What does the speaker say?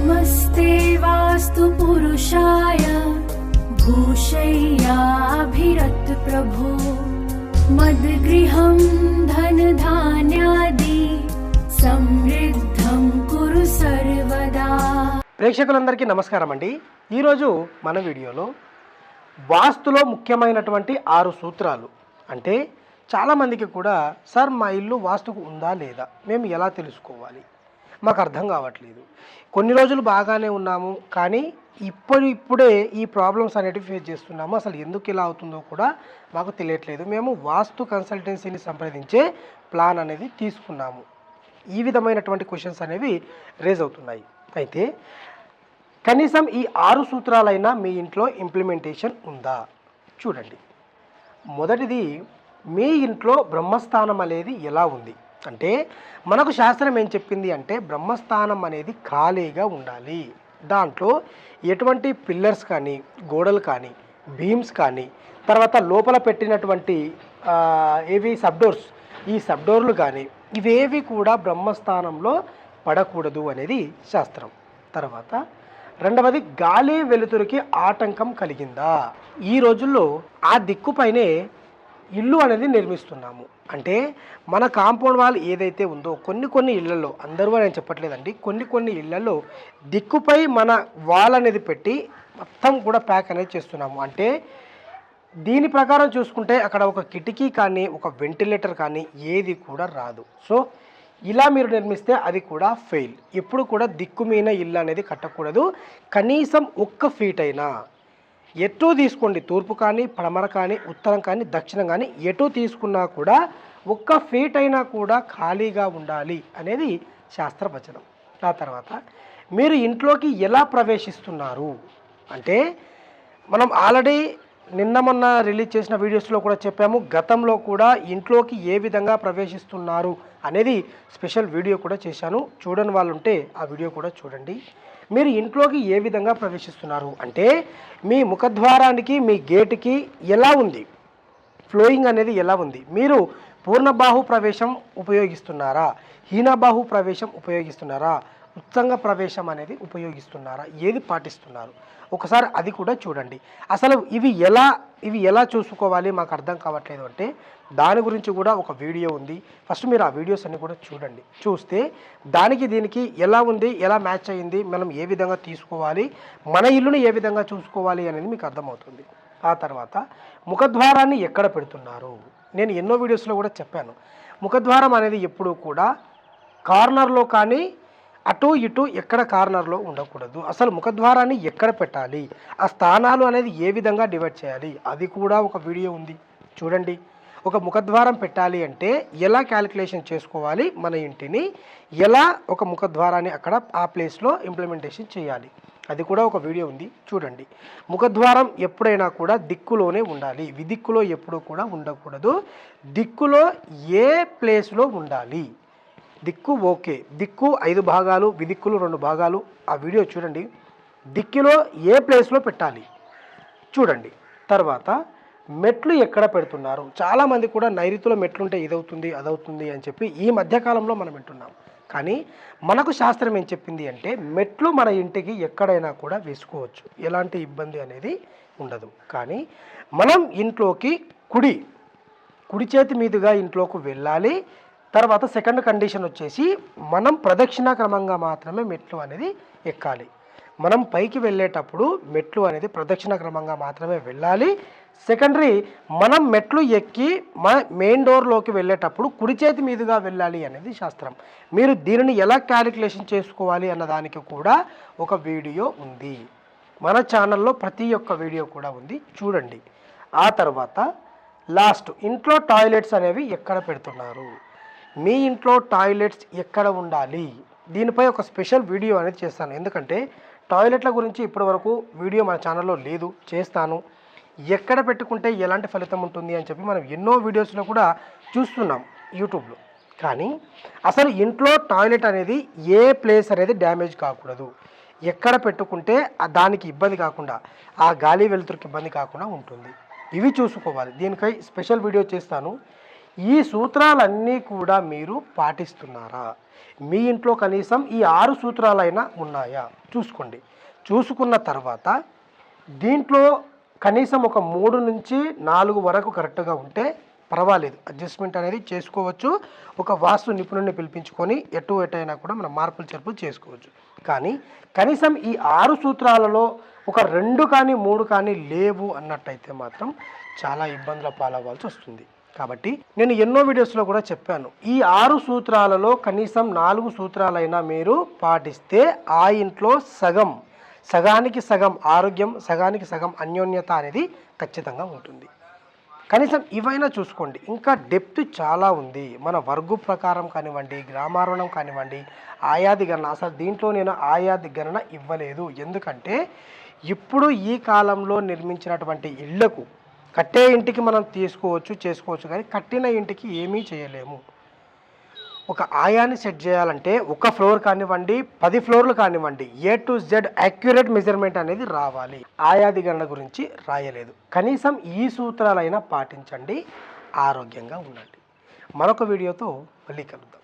नमस्ते वास्तु पुरुषाय भूषय्याभिरत प्रभो मद्गृहं धनधान्यादि समृद्धं कुरु सर्वदा ప్రేక్షకులందరికీ నమస్కారం అండి ఈరోజు మన వీడియోలో వాస్తులో ముఖ్యమైనటువంటి ఆరు సూత్రాలు అంటే చాలామందికి కూడా సార్ మా ఇల్లు వాస్తుకు ఉందా లేదా మేము ఎలా తెలుసుకోవాలి మాకు అర్థం కావట్లేదు. కొన్ని రోజులు బాగానే ఉన్నాము కానీ ఇప్పుడు ఇప్పుడే ఈ ప్రాబ్లమ్స్ అనేటివి ఫేస్ చేస్తున్నాము. అసలు ఎందుకు ఇలా అవుతుందో కూడా మాకు తెలియట్లేదు. మేము వాస్తు కన్సల్టెన్సీని సంప్రదించే ప్లాన్ అనేది తీసుకున్నాము. ఈ విధమైనటువంటి క్వశ్చన్స్ అనేవి రేజ్ అవుతున్నాయి. అయితే కనీసం ఈ ఆరు సూత్రాలైనా మీ ఇంట్లో ఇంప్లిమెంటేషన్ ఉందా? చూడండి. మొదటిది మీ ఇంట్లో బ్రహ్మస్థానం అనేది ఎలా ఉంది? అంటే మనకు శాస్త్రం ఏం చెప్పింది అంటే బ్రహ్మస్థానం అనేది ఖాళీగా ఉండాలి. దాంట్లో ఎటువంటి పిల్లర్స్ కానీ గోడలు కానీ బీమ్స్ కానీ తర్వాత లోపల పెట్టినటువంటి ఏవి సబ్డోర్స్ ఈ సబ్డోర్లు కానీ ఇవేవి కూడా బ్రహ్మస్థానంలో పడకూడదు అనేది శాస్త్రం. తర్వాత రెండవది గాలి వెలుతురికి ఆటంకం కలిగిందా? ఈ రోజుల్లో ఆ దిక్కుపైనే ఇల్లు అనేది నిర్మిస్తున్నాము. అంటే మన కాంపౌండ్ వాల్ ఏదైతే ఉందో కొన్ని కొన్ని ఇళ్ళలో అందరూ నేను చెప్పట్లేదండి కొన్ని కొన్ని ఇళ్ళలో దిక్కుపై మన వాల్ అనేది పెట్టి మొత్తం కూడా ప్యాక్ అనేది చేస్తున్నాము. అంటే దీని ప్రకారం చూసుకుంటే అక్కడ ఒక కిటికీ కానీ ఒక వెంటిలేటర్ కానీ ఏది కూడా రాదు. సో ఇలా మీరు నిర్మిస్తే అది కూడా ఫెయిల్. ఎప్పుడు కూడా దిక్కుమీన ఇల్లు అనేది కట్టకూడదు. కనీసం ఒక్క ఫీట్ అయినా ఎటు తీసుకోండి. తూర్పు కానీ పడమర కానీ ఉత్తరం కానీ దక్షిణం కానీ ఎటు తీసుకున్నా కూడా ఒక్క ఫీట్ అయినా కూడా ఖాళీగా ఉండాలి అనేది శాస్త్రవచనం. ఆ తర్వాత మీరు ఇంట్లోకి ఎలా ప్రవేశిస్తున్నారు? అంటే మనం ఆల్రెడీ నిన్న మొన్న రిలీజ్ చేసిన వీడియోస్లో కూడా చెప్పాము గతంలో కూడా ఇంట్లోకి ఏ విధంగా ప్రవేశిస్తున్నారు అనేది స్పెషల్ వీడియో కూడా చేశాను. చూడని వాళ్ళు ఉంటే ఆ వీడియో కూడా చూడండి. మీరు ఇంట్లోకి ఏ విధంగా ప్రవేశిస్తున్నారు అంటే మీ ముఖద్వారానికి మీ గేటుకి ఎలా ఉంది? ఫ్లోయింగ్ అనేది ఎలా ఉంది? మీరు పూర్ణబాహు ప్రవేశం ఉపయోగిస్తున్నారా? హీనబాహు ప్రవేశం ఉపయోగిస్తున్నారా? ఉత్సంగ ప్రవేశం అనేది ఉపయోగిస్తున్నారా? ఏది పాటిస్తున్నారు? ఒకసారి అది కూడా చూడండి. అసలు ఇవి ఎలా ఇవి ఎలా చూసుకోవాలి? మాకు అర్థం కావట్లేదు అంటే దాని గురించి కూడా ఒక వీడియో ఉంది. ఫస్ట్ మీరు ఆ వీడియోస్ అన్ని కూడా చూడండి. చూస్తే దానికి దీనికి ఎలా ఉంది? ఎలా మ్యాచ్ అయ్యింది మనం ఏ విధంగా తీసుకోవాలి? మన ఇల్లుని ఏ విధంగా చూసుకోవాలి అనేది మీకు అర్థమవుతుంది. ఆ తర్వాత ముఖద్వారాన్ని ఎక్కడ పెడుతున్నారు? నేను ఎన్నో వీడియోస్లో కూడా చెప్పాను. ముఖద్వారం అనేది ఎప్పుడూ కూడా కార్నర్లో కానీ అటు ఇటు ఎక్కడ కార్నర్లో ఉండకూడదు. అసలు ముఖద్వారాన్ని ఎక్కడ పెట్టాలి? ఆ స్థానాలు అనేది ఏ విధంగా డివైడ్ చేయాలి? అది కూడా ఒక వీడియో ఉంది. చూడండి. ఒక ముఖద్వారం పెట్టాలి అంటే ఎలా క్యాలిక్యులేషన్ చేసుకోవాలి మన ఇంటిని? ఎలా ఒక ముఖద్వారాన్ని అక్కడ ఆ ప్లేస్లో ఇంప్లిమెంటేషన్ చేయాలి? అది కూడా ఒక వీడియో ఉంది. చూడండి. ముఖద్వారం ఎప్పుడైనా కూడా దిక్కులోనే ఉండాలి. విదిక్కులో ఎప్పుడూ కూడా ఉండకూడదు. దిక్కులో ఏ ప్లేస్లో ఉండాలి? దిక్కు ఓకే. దిక్కు ఐదు భాగాలు విదిక్కులు రెండు భాగాలు. ఆ వీడియో చూడండి. దిక్కులో ఏ ప్లేస్లో పెట్టాలి? చూడండి. తర్వాత మెట్లు ఎక్కడ పెడుతున్నారు? చాలామంది కూడా నైరుతిలో మెట్లుంటే ఇదవుతుంది అదవుతుంది అని చెప్పి ఈ మధ్యకాలంలో మనం వింటున్నాం. కానీ మనకు శాస్త్రం ఏం చెప్పింది అంటే మెట్లు మన ఇంటికి ఎక్కడైనా కూడా వేసుకోవచ్చు. ఎలాంటి ఇబ్బంది అనేది ఉండదు. కానీ మనం ఇంట్లోకి కుడి కుడి చేతి మీదుగా ఇంట్లోకి వెళ్ళాలి. తర్వాత సెకండ్ కండిషన్ వచ్చేసి మనం ప్రదక్షిణా క్రమంగా మాత్రమే మెట్లు అనేది ఎక్కాలి. మనం పైకి వెళ్ళేటప్పుడు మెట్లు అనేది ప్రదక్షిణ క్రమంగా మాత్రమే వెళ్ళాలి. సెకండరీ మనం మెట్లు ఎక్కి మన మెయిన్ డోర్లోకి వెళ్ళేటప్పుడు కుడి చేతి మీదుగా వెళ్ళాలి అనేది శాస్త్రం. మీరు దీనిని ఎలా క్యాలిక్యులేషన్ చేసుకోవాలి అన్న దానికి కూడా ఒక వీడియో ఉంది. మన ఛానల్లో ప్రతి ఒక్క వీడియో కూడా ఉంది. చూడండి. ఆ తర్వాత లాస్ట్ ఇంట్లో టాయిలెట్స్ అనేవి ఎక్కడ పెడుతున్నారు? మీ ఇంట్లో టాయిలెట్స్ ఎక్కడ ఉండాలి? దీనిపై ఒక స్పెషల్ వీడియో అనేది చేస్తాను. ఎందుకంటే టాయిలెట్ల గురించి ఇప్పటివరకు వీడియో మన ఛానల్లో లేదు. చేస్తాను. ఎక్కడ పెట్టుకుంటే ఎలాంటి ఫలితం ఉంటుంది అని చెప్పి మనం ఎన్నో వీడియోస్లో కూడా చూస్తున్నాం యూట్యూబ్లో. కానీ అసలు ఇంట్లో టాయిలెట్ అనేది ఏ ప్లేస్ అనేది డ్యామేజ్ కాకూడదు. ఎక్కడ పెట్టుకుంటే దానికి ఇబ్బంది కాకుండా ఆ గాలి వెలుతురుకి ఇబ్బంది కాకుండా ఉంటుంది. ఇవి చూసుకోవాలి. దీనికై స్పెషల్ వీడియో చేస్తాను. ఈ సూత్రాలన్నీ కూడా మీరు పాటిస్తున్నారా? మీ ఇంట్లో కనీసం ఈ ఆరు సూత్రాలైనా ఉన్నాయా? చూసుకోండి. చూసుకున్న తర్వాత దీంట్లో కనీసం ఒక మూడు నుంచి నాలుగు వరకు కరెక్ట్గా ఉంటే పర్వాలేదు. అడ్జస్ట్మెంట్ అనేది చేసుకోవచ్చు. ఒక వాస్తు నిపుణుడిని పిలిపించుకొని ఎటు ఎటైనా కూడా మనం మార్పులు చేర్పులు చేసుకోవచ్చు. కానీ కనీసం ఈ ఆరు సూత్రాలలో ఒక రెండు కానీ మూడు కానీ లేవు అన్నట్టయితే మాత్రం చాలా ఇబ్బందుల పాలవ్వాల్సి వస్తుంది. కాబట్టి నేను ఎన్నో వీడియోస్లో కూడా చెప్పాను. ఈ ఆరు సూత్రాలలో కనీసం నాలుగు సూత్రాలైనా మీరు పాటిస్తే ఆ ఇంట్లో సగం సగానికి సగం ఆరోగ్యం సగానికి సగం అన్యోన్యత అనేది ఖచ్చితంగా ఉంటుంది. కనీసం ఇవైనా చూసుకోండి. ఇంకా డెప్త్ చాలా ఉంది. మన వర్గు ప్రకారం కానివ్వండి గ్రామారణం కానివ్వండి ఆయాది గణన. అసలు దీంట్లో నేను ఆయాది గణన ఇవ్వలేదు. ఎందుకంటే ఇప్పుడు ఈ కాలంలో నిర్మించినటువంటి ఇళ్ళకు కట్టే ఇంటికి మనం తీసుకోవచ్చు చేసుకోవచ్చు కానీ కట్టిన ఇంటికి ఏమీ చేయలేము. ఒక ఆయాన్ని సెట్ చేయాలంటే ఒక ఫ్లోర్ కానివ్వండి పది ఫ్లోర్లు కానివ్వండి A to Z accurate measurement అనేది రావాలి. ఆయాది గణన గురించి రాయలేదు. కనీసం ఈ సూత్రాలైనా పాటించండి. ఆరోగ్యంగా ఉండండి. మరొక వీడియోతో మళ్ళీ కలుద్దాం.